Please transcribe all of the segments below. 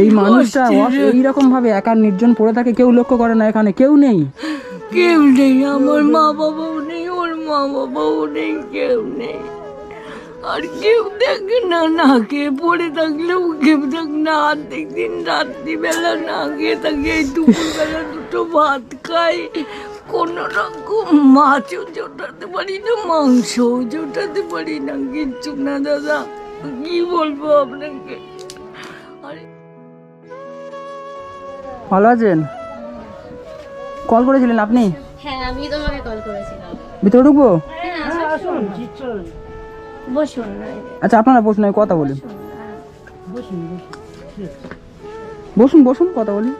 এই মানুষটা এইরকম ভাবে একা নির্জন পড়ে থাকে কেউ লক্ষ্য করে না এখানে কেউ নেই। কেউ নেই আমার মা বাবাও নেই ওর মা বাবাও নেই কেউ নেই। আর কেউ দেখে না না খেয়ে পড়ে থাকলেও কেউ দেখ না অর্ধেক দিন রাত্রিবেলা না খেয়ে থাকে এই দুপুরবেলা দুটো ভাত খাই। কোনো রকম মাছও জোটাতে পারি না মাংসও জোটাতে পারি না কিচ্ছু না দাদা। কি বলব আপনাকে? ভালো আছেন? কল করেছিলেন আপনি? হ্যাঁ আমি তোমাকে কল করেছিলাম। ভিতরে ঢুকবো? বসুন। আচ্ছা আপনারা বসুন আমি কথা বলি। বসুন বসুন কথা বলি।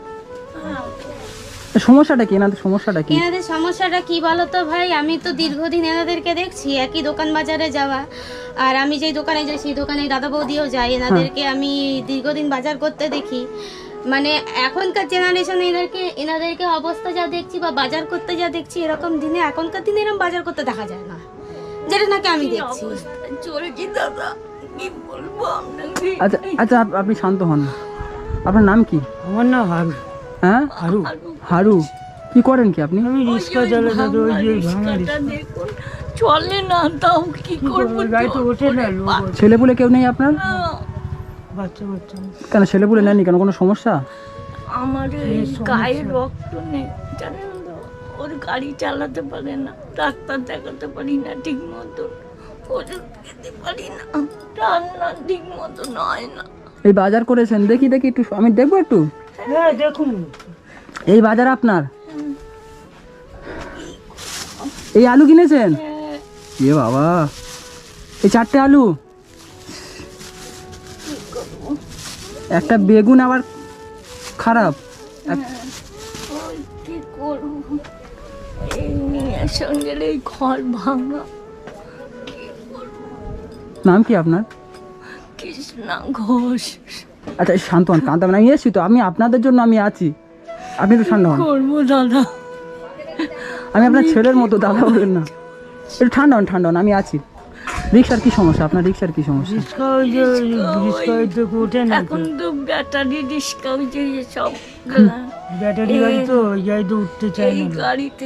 সমস্যাটা কি? এনাদের সমস্যাটা কি? এনাদের সমস্যাটা কি বলো তো ভাই? আমি তো দীর্ঘদিন এনাদেরকে দেখছি একই দোকান বাজারে যাওয়া। আর আমি যেই দোকানে যাই সেই দোকানে দাদা বৌদিও যাই এনাদেরকে আমি দীর্ঘদিন বাজার করতে দেখি। মানে এখনকার জেনারেশন এনাদেরকে এনাদেরকে অবস্থা যা দেখছি বা বাজার করতে যা দেখছি এরকম দিনে এখনকার দিনে এরকম বাজার করতে দেখা যায় না। যেটা নাকি আমি দেখছি। চলেছি দাদা? কি বলব আচ্ছা আচ্ছা আপনি শান্ত হন। আপনার নাম কি? আমার নাম হারু। হ্যাঁ? হারু। হারু। কি করেন কি আপনি? আমি রিক্সা চালাই দাদা ওই যে চলে না তাও কি করব গাড়ি তো ওঠে না ছেলেপুলে কেউ নেই আপনার? বাচ্চা বাচ্চা। কেন ছেলেপুলে নেননি কেন? কোনো সমস্যা? আমার এই গায়ে রক্ত নেই জানেন তো? ওর গাড়ি চালাতে পারে না ডাক্তার দেখাতে পারি না ঠিক মতো। ওষুধ খেতে পারি না রান্না ঠিক মতো হয় না। এই বাজার করেছেন দেখি দেখি একটু আমি দেখব একটু? হ্যাঁ দেখুন। এই বাজার আপনার? এই আলু কিনেছেন? এ বাবা এই চারটে আলু। একটা বেগুন আবার খারাপ। কি করব? এই মেয়ের সঙ্গে এই ঘর ভাঙা। নাম কি আপনার? কৃষ্ণা ঘোষ। আচ্ছা শান্ত হন কান্তাবেন আমি এসছি তো আমি আপনাদের জন্য আমি আছি। আপনি একটু ঠান্ডা হন। করব দাদা? আমি আপনার ছেলের মতো দাদা বলেন না। একটু ঠান্ডা হন ঠান্ডা হন আমি আছি। রিক্সার কি সমস্যা? আপনার রিক্সার কি সমস্যা? রিক্সা ওই যে রিক্সা ওই তো ওঠে না এখন তো। ব্যাটারি রিক্সা ওই যে সব ব্যাটারি গাড়ি তো ওই গাড়ি তো উঠতে চায় না। গাড়িতে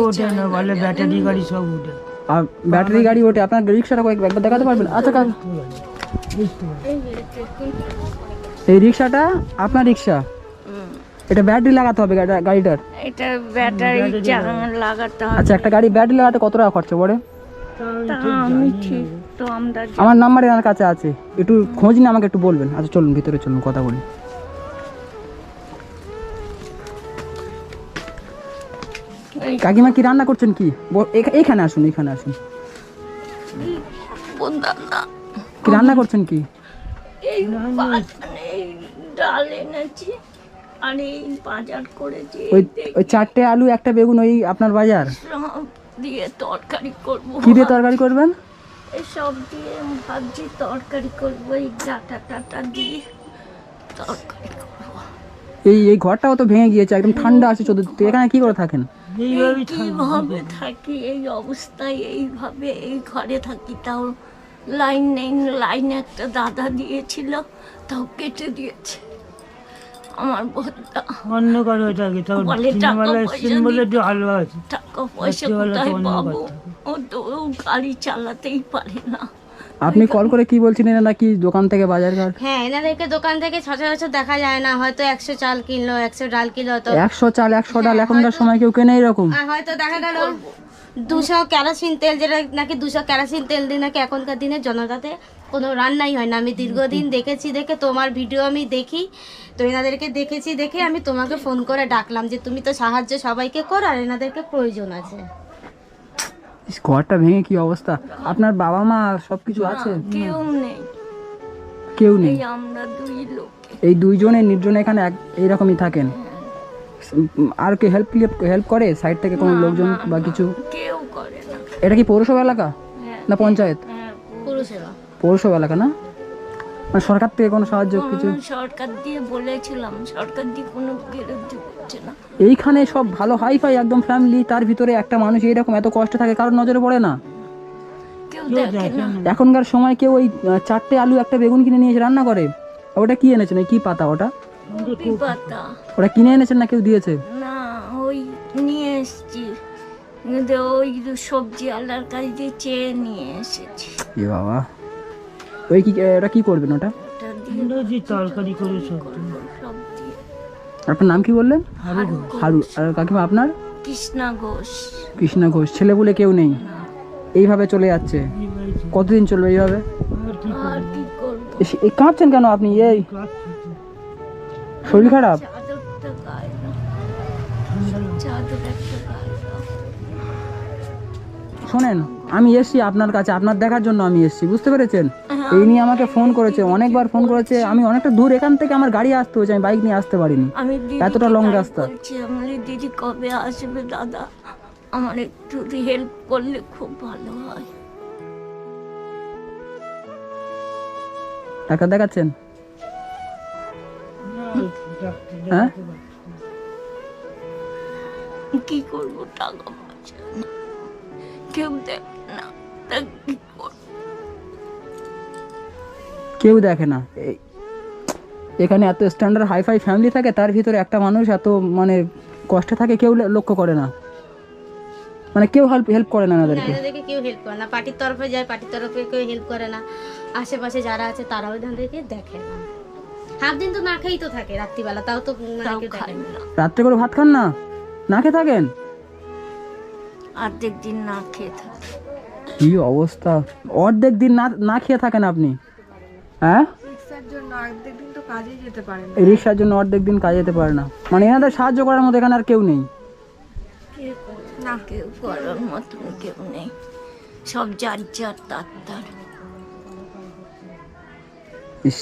ওঠে না বলে ব্যাটারি গাড়ি সব উঠে। আর ব্যাটারি গাড়ি ওঠে আপনার রিক্সাটা কয়েক একবার দেখাতে পারবেন? আচ্ছা পারি এই রিক্সাটা আপনার রিক্সা? এটা ব্যাটারি লাগাতে হবে গাড়ি- গাড়িটার? এটা ব্যাটারি লাগাতে হবে। আচ্ছা একটা গাড়ি ব্যাটারি লাগাতে কত টাকা খরচা পড়ে? তা আমি ঠিক তো আমরা আমার নাম্বার এনার কাছে আছে। একটু খোঁজ নিয়ে আমাকে একটু বলবেন। আচ্ছা চলুন ভিতরে চলুন কথা বলি। কাকিমা কি রান্না করছেন কি? ব- এখা- এইখানে আসুন এইখানে আসুন। কি রান্না করছেন কি? ডাল এনেছি আর এই বাজার করেছি। ওই ওই চারটে আলু একটা বেগুন ওই আপনার বাজার? দিয়ে তরকারি করব। কি দিয়ে তরকারি করবেন? এসব দিয়ে ভাবছি তরকারি করব এই ডাটা টাটা দিয়ে তরকারি করব। এই এই ঘরটাও তো ভেঙে গিয়েছে একদম ঠান্ডা আছে চতুর্দিক। এখানে কি করে থাকেন? কীভাবে থাকি এই অবস্থায় এইভাবে এই ঘরে থাকি তাও লাইন নেই। লাইন একটা দাদা দিয়েছিল তাও কেটে দিয়েছে। আমার বোনটা অন্য কারও বলে টাকা এসছেন বলে একটু ভালো আছে টাকা পয়সা কোথায় পাবো? ও তো গাড়ি চালাতেই পারে না। আপনি কল করে কি বলছিলেন? নাকি দোকান থেকে বাজার ঘাট হ্যাঁ এনাদেরকে দোকান থেকে সচরাচর দেখা যায় না। হয়তো একশো চাল কিনলো একশো ডাল কিনলো তো একশো চাল একশো ডাল এখনকার সময় কেউ কেনে এরকম। আর হয়তো দেখা গেল দুশো কেরোসিন তেল যেটা নাকি দুশো কেরোসিন তেল দিয়ে নাকি এখনকার দিনে জনতাতে কোনো রান্নাই হয় না। আমি দীর্ঘদিন দেখেছি দেখে তোমার ভিডিও আমি দেখি। তো এনাদেরকে দেখেছি দেখে আমি তোমাকে ফোন করে ডাকলাম যে তুমি তো সাহায্য সবাইকে করো আর এনাদেরকে প্রয়োজন আছে। ইস, ঘরটা ভেঙে কি অবস্থা? আপনার বাবা মা সবকিছু আছে? কেউ নেই। কেউ নেই? এই আমরা দুই লোক। এই দুইজনে নির্জনে এখানে এক এইরকমই থাকেন? আর কি হেল্প হেল্প করে সাইড থেকে কোনো লোকজন বা কিছু? কেউ করে না। এটা কি পৌরসভা এলাকা? হ্যাঁ না পঞ্চায়েত? হ্যাঁ পুরুষেরা পৌরসভা এলাকা না? মানে সরকার থেকে কোনো সাহায্য কিছু? সরকার দিয়ে বলেছিলাম সরকার দিয়ে কোনো বিরোধী করছে না। এইখানে সব ভালো হাই ফাই একদম ফ্যামিলি তার ভিতরে একটা মানুষ এইরকম এত কষ্ট থাকে কারোর নজরে পড়ে না। এখনকার সময় কেউ ওই চারটে আলু একটা বেগুন কিনে নিয়ে এসে রান্না করে? ওটা কি এনেছেন ওই কি পাতা ওটা? পাতা। ওটা কিনে এনেছেন না কেউ দিয়েছে? না ওই নিয়ে এসছি। ওই সবজি আলার কাছে চেয়ে নিয়ে এসেছি। এ বাবা। ওই কি ওটা কি করবেন ওটা? ওটা দিয়ে আমরা যে তরকারি করে সব আপনার নাম কি বললেন? হারু আর কাকিমা আপনার? কৃষ্ণা ঘোষ। কৃষ্ণা ঘোষ ছেলে বলে কেউ নেই। এইভাবে চলে যাচ্ছে। কতদিন চলবে এইভাবে? আর কি আর কি করব? এস- এই কাঁপছেন কেন আপনি? এই। শরীর খারাপ? শোনেন আমি এসছি আপনার কাছে আপনার দেখার জন্য আমি এসছি বুঝতে পেরেছেন এই নিয়ে আমাকে ফোন করেছে অনেকবার ফোন করেছে আমি অনেকটা দূর এখান থেকে আমার গাড়ি আসতে হয়েছে আমি বাইক নিয়ে আসতে পারিনি আমি এতটা লং রাস্তা। দিদি কবে আসবে দাদা আমার একটু হেল্প করলে খুব ভালো হয় ডাক্তার দেখাচ্ছেন হ্যাঁ। কি করব টাকা। কেউ দেখ না তা কি করব? কেউ দেখে না। এই এখানে এত স্ট্যান্ডার্ড হাইফাই ফ্যামিলি থাকে তার ভিতরে একটা মানুষ এত মানে কষ্টে থাকে কেউ লে- লক্ষ্য করে না। মানে কেউ হেল্প হেল্প করে না এনাদেরকে। এনাদেরকে কেউ হেল্প করে না। পার্টির তরফে যায় পার্টির তরফে কেউ হেল্প করে না। আশেপাশে যারা আছে তারাও এনাদেরকে দেখে না। হাফ দিন তো না খেয়েই তো থাকে রাত্রিবেলা তাও তো মানে তাও কেউ দেখে খাই না না। রাত্রে করে ভাত খান না? না খেয়ে থাকেন? অর্ধেক দিন না খেয়ে থাকি। কি অবস্থা? অর্ধেক দিন না না খেয়ে থাকেন আপনি? হ্যাঁ? রিক্সার জন্য অর্ধেক দিন কাজে যেতে পারে না। মানে এনাদের সাহায্য করার মতো এখানে আর কেউ নেই? না কেউ করার মতন কেউ নেই। সব যার যার তার তার। ইস।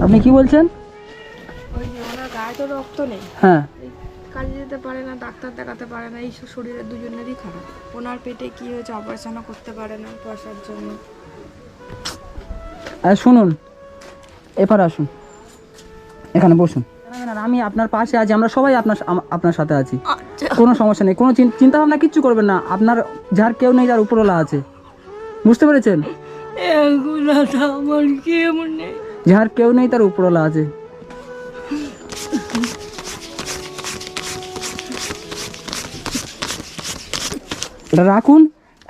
আপনি কি বলছেন? ওই যে ওনার গায়ে তো রক্ত নেই। হ্যাঁ। কাজে যেতে পারে না ডাক্তার দেখাতে পারে না এই শরীরের দুজনেরই খারাপ। ওনার পেটে কি হয়েছে অপারেশনও করতে পারে না পয়সার জন্য। আর শুনুন এবার আসুন। এখানে বসুন। আমি আপনার পাশে আছি আমরা সবাই আপনার আপনার সাথে আছি। আচ্ছা। কোনো সমস্যা নেই কোনো চিন্তা ভাবনা কিচ্ছু করবেন না আপনার যার কেউ নেই যার উপরওয়ালা আছে। বুঝতে পেরেছেন? এগুলো তো আমার কেউ নেই। যার কেউ নেই তার উপরওয়ালা আছে। এটা রাখুন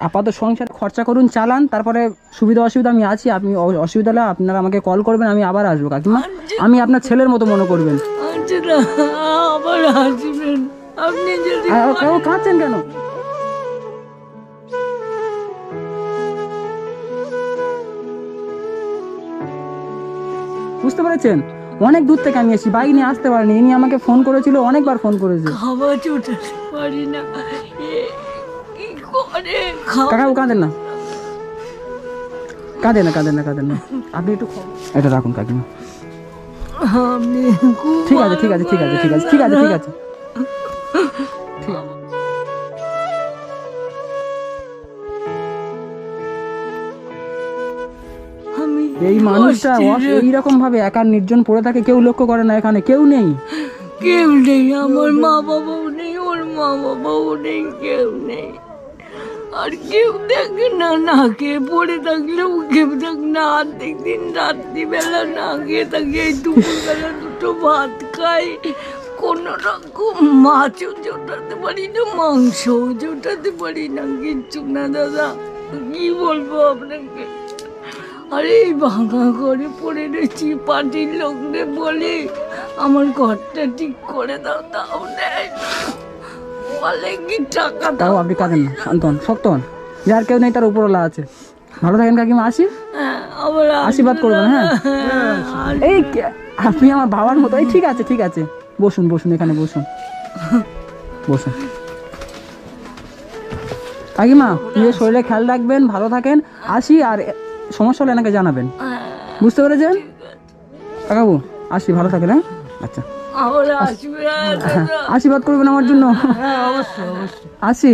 আপাতত সংসার খরচা করুন চালান তারপরে সুবিধা অসুবিধা আমি আছি আপনি অসুবিধা হলে আপনারা আমাকে কল করবেন আমি আবার আসব কাকিমা। আমি আপনার ছেলের মতো মনে করবেন। আবার আসবেন। আপনি যদি কাঁদছেন কেন? বুঝতে পেরেছেন? অনেক দূর থেকে আমি এসেছি। বাইক নিয়ে আসতে পারিনি ইনি আমাকে ফোন করেছিল অনেকবার ফোন করেছে। খাবার চুটাতে পারি না। কি করে? খাওয়া কাকাবু কাঁদেন না। কাঁদেন না কাঁদেন না কাঁদেন না। আপনি একটু এটা রাখুন কাকিমা। ঠিক আছে ঠিক আছে ঠিক আছে ঠিক আছে ঠিক আছে ঠিক আছে। এই মানুষটা এইরকম ভাবে একা নির্জন পড়ে থাকে কেউ লক্ষ্য করে না এখানে কেউ নেই। কেউ নেই আমার মা বাবাও নেই ওর মা বাবাও নেই কেউ নেই। আর কেউ দেখে না না খেয়ে পড়ে থাকলেও কেউ দেখ না অর্ধেক দিন রাত্রিবেলা না খেয়ে থাকে এই দুপুরবেলা দুটো ভাত খাই। কোনো রকম মাছও জোটাতে পারি না মাংসও জোটাতে পারি না কিচ্ছু না দাদা। কি বলব আপনাকে? আরে এই ভাঙা ঘরে পড়ে রয়েছি পার্টির লোকদের বলে। আমার ঘরটা ঠিক করে দাও তাও দেয় না। বলে কি টাকা দাও? আপনি কাঁদেন না শান্ত হন শক্ত হন। যার কেউ নেই তার উপরওয়ালা আছে। ভালো থাকেন কাকিমা আসি? হ্যাঁ, আশীর্বাদ করবেন হ্যাঁ। হ্যাঁ, এই আপনি আমার বাবার মতো এই ঠিক আছে ঠিক আছে। বসুন বসুন এখানে বসুন। বসুন। কাকিমা নিজের শরীরে খেয়াল রাখবেন ভালো থাকেন আসি আর সমস্যা হলে এনাকে জানাবেন। বুঝতে পেরেছেন? কাকাবু আসি ভালো থাকেন হ্যাঁ? আচ্ছা। আশীর্বাদ করবেন আমার জন্য। হ্যাঁ আসি।